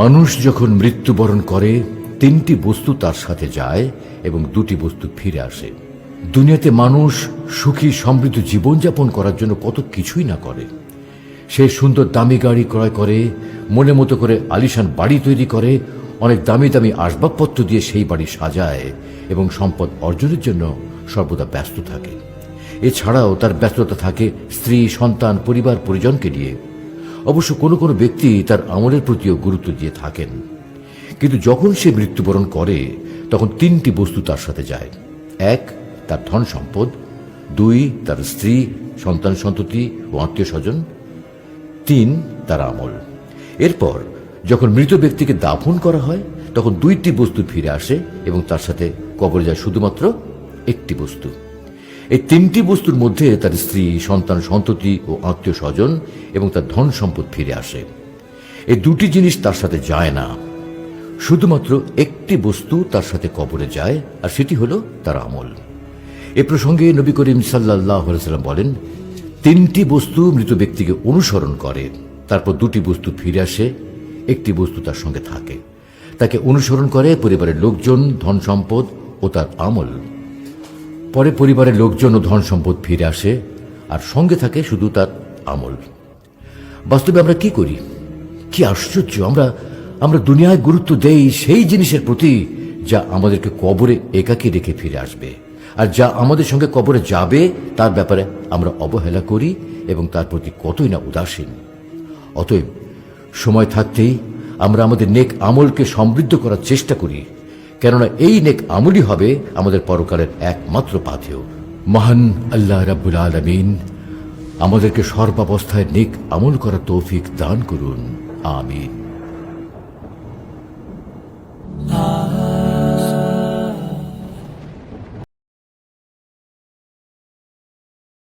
মানুষ যখন মৃত্যুবরণ করে, তিনটি বস্তু তার সাথে যায় এবং দুটি বস্তু ফিরে আসে। দুনিয়াতে মানুষ সুখী সমৃদ্ধ জীবনযাপন করার জন্য কত কিছুই না করে। সে সুন্দর দামি গাড়ি ক্রয় করে মনে মতো করে আলিশান বাড়ি তৈরি করে, অনেক দামি দামি আসবাবপত্র দিয়ে সেই বাড়ি সাজায় এবং সম্পদ অর্জনের জন্য সর্বদা ব্যস্ত থাকে। এছাড়াও তার ব্যস্ততা থাকে স্ত্রী, সন্তান, পরিবার, পরিজনকে নিয়ে। অবশ্য কোনো কোনো ব্যক্তি তার আমলের প্রতিও গুরুত্ব দিয়ে থাকেন। কিন্তু যখন সে মৃত্যুবরণ করে, তখন তিনটি বস্তু তার সাথে যায়। এক, তার ধন সম্পদ। দুই, তার স্ত্রী, সন্তান সন্ততি ও আত্মীয় স্বজন। তিন, তার আমল। এরপর, যখন মৃত ব্যক্তিকে দাফন করা হয়, তখন দুইটি বস্তু ফিরে আসে এবং তার সাথে কবরে যায় শুধুমাত্র একটি বস্তু। এই তিনটি বস্তুর মধ্যে তার স্ত্রী, সন্তান, সন্ততি ও আত্মীয় স্বজন এবং তার ধন সম্পদ ফিরে আসে। এই দুটি জিনিস তার সাথে যায় না। শুধুমাত্র একটি বস্তু তার সাথে কবরে যায়, আর সেটি হলো তার আমল। এ প্রসঙ্গে নবী করিম সাল্লাহ বলেন, তিনটি বস্তু মৃত ব্যক্তিকে অনুসরণ করে, তারপর দুটি বস্তু ফিরে আসে, একটি বস্তু তার সঙ্গে থাকে। তাকে অনুসরণ করে পরিবারের লোকজন, ধন সম্পদ ও তার আমল। পরে পরিবারের লোকজন ও ধন সম্পদ ফিরে আসে আর সঙ্গে থাকে শুধু তার আমল। বাস্তবে আমরা কি করি? কি আশ্চর্য, আমরা আমরা দুনিয়ায় গুরুত্ব দেই সেই জিনিসের প্রতি যা আমাদেরকে কবরে একাকী রেখে ফিরে আসবে। আর যা আমাদের সঙ্গে কবরে যাবে, তার ব্যাপারে আমরা অবহেলা করি এবং তার প্রতি কতই না উদাসীন। অতএব সময় থাকতেই আমরা আমাদের নেক আমলকে সমৃদ্ধ করার চেষ্টা করি। কেননা এই নেক আমলই হবে আমাদের পরকালের একমাত্র পাথেয়। মহান আল্লাহ রাব্বুল আলমিন আমাদেরকে সর্বাবস্থায় নেক আমল করা তৌফিক দান করুন। আমিন।